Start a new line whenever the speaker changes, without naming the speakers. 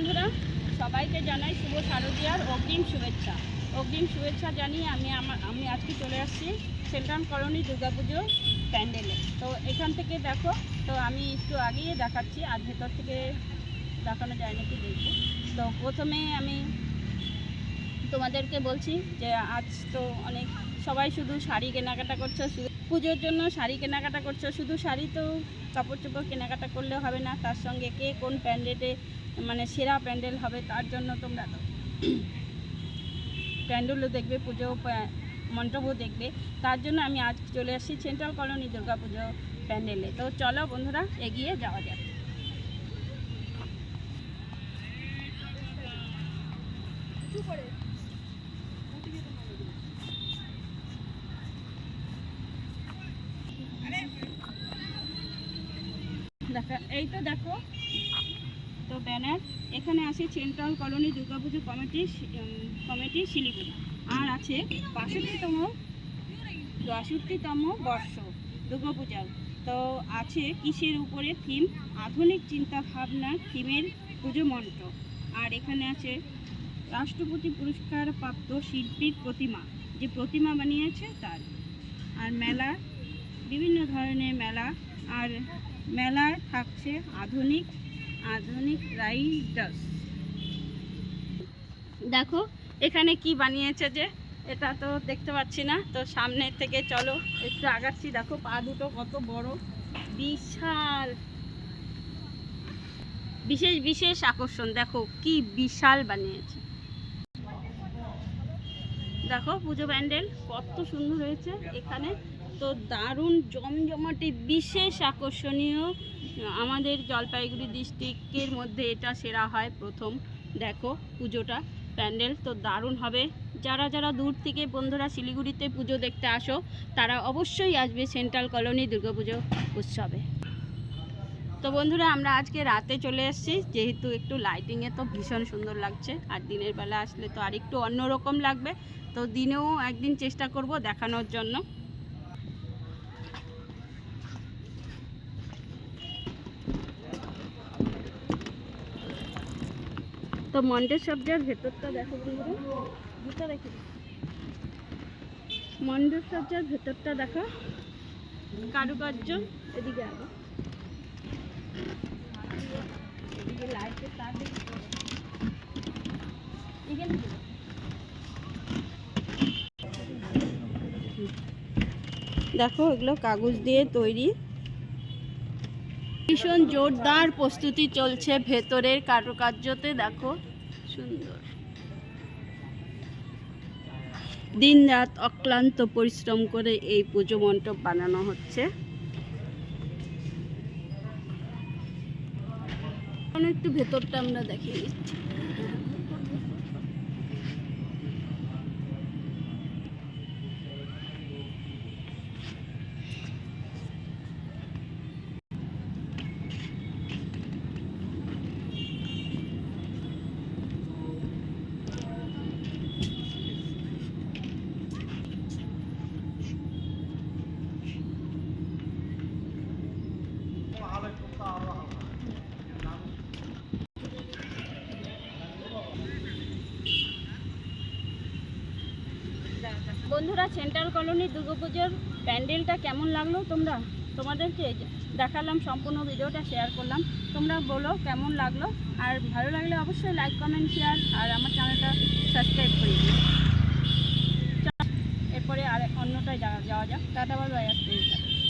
বন্ধুরা, সবাইকে জানাই শুভ শারদীয়ার অগ্রিম শুভেচ্ছা। অগ্রিম শুভেচ্ছা জানিয়ে আমি আমার, আমি আজকে চলে আসছি সেন্ট্রাল কলোনি দুর্গাপুজো প্যান্ডেলে। তো এখান থেকে দেখো, তো আমি একটু আগেই দেখাচ্ছি, আর ভেতর থেকে দেখানো যায় নাকি দেখব তো প্রথমে আমি তোমাদেরকে বলছি যে আজ তো অনেক, সবাই শুধু শাড়ি কেনাকাটা করছ, শুধু পুজোর জন্য শাড়ি কেনাকাটা করছ, শুধু শাড়ি তো কাপড় চোপড় কেনাকাটা করলে হবে না, তার সঙ্গে কে কোন প্যান্ডেলে মানে সেরা প্যান্ডেল হবে তার জন্য তোমরা প্যান্ডেলও দেখবে পুজো মণ্ডপও দেখবে। তার জন্য আমি আজ চলে আসছি সেন্ট্রাল কলোনি দুর্গাপুজো প্যান্ডেলে। তো চলো বন্ধুরা, এগিয়ে যাওয়া যাক। দেখা, এই তো দেখো তো ব্যানার। এখানে আছে central colony Durga Puja committee committee Siliguri. আর আছে বাষট্টিতম বাষট্টিতম বর্ষ দুর্গাপূজার। তো আছে কিসের উপরে থিম আধুনিক চিন্তা ভাবনা থিমের পুজো মন্ত্র। আর এখানে আছে রাষ্ট্রপতি পুরস্কার প্রাপ্ত শিল্পীর প্রতিমা। যে প্রতিমা বানিয়েছে তার। আর মেলা, বিভিন্ন ধরনের মেলা। আর মেলায় থাকছে আধুনিক আধুনিক রাইডার্স। দেখো, এখানে কি বানিয়েছে যে, এটা তো দেখতে পাচ্ছি না। তো সামনে থেকে চলো, একটু আগাচ্ছি। দেখো, পা দুটো কত বড়, বিশাল। বিশেষ বিশেষ আকর্ষণ। দেখো, কি বিশাল বানিয়েছে। দেখো, পুজো প্যান্ডেল কত সুন্দর হয়েছে এখানে। তো দারুণ জমজমাটি, বিশেষ আকর্ষণীয়, আমাদের জলপাইগুড়ি ডিস্ট্রিক্টের মধ্যে এটা সেরা হয় প্রথম। দেখো পুজোটা, প্যান্ডেল তো দারুণ হবে। যারা যারা দূর থেকে বন্ধুরা শিলিগুড়িতে পুজো দেখতে আসো, তারা অবশ্যই আসবে সেন্ট্রাল কলোনি দুর্গাপুজো উৎসবে। তো বন্ধুরা, আমরা আজকে রাতে চলে এসেছি, যেহেতু একটু লাইটিংয়ে তো ভীষণ সুন্দর লাগছে, আর দিনের বেলা আসলে তো আর একটু অন্যরকম লাগবে। তো দিনেও একদিন চেষ্টা করব দেখানোর জন্য। তো মন্ডের সবজার ভেতরটা দেখো বন্ধুরা রেখে দিই। মণ্ডপ সজ্জার ভেতরটা দেখো কারুকার্য এদিকে লাইটের তার দেখি। এখানে? দেখো, এগুলো কাগজ দিয়ে তৈরি ভীষণ জোরদার প্রস্তুতি চলছে ভেতরের কারুকার্যতে, দেখো। সুন্দর। দিন রাত অক্লান্ত পরিশ্রম করে এই পুজো মণ্ডপ বানানো হচ্ছে। একটু ভেতরটা আমরা দেখিয়ে দিচ্ছি বন্ধুরা, সেন্ট্রাল কলোনি দুর্গাপুজোর প্যান্ডেলটা কেমন লাগল? তোমরা তোমাদেরকে দেখালাম, সম্পূর্ণ ভিডিওটা শেয়ার করলাম। তোমরা বলো কেমন লাগল? আর ভালো লাগলে অবশ্যই লাইক কমেন্ট শেয়ার আর আমার চ্যানেলটা সাবস্ক্রাইব করে দিও। এরপরে আর অন্যটায় যাওয়া যাওয়া যাক। টাটা বাই আসতে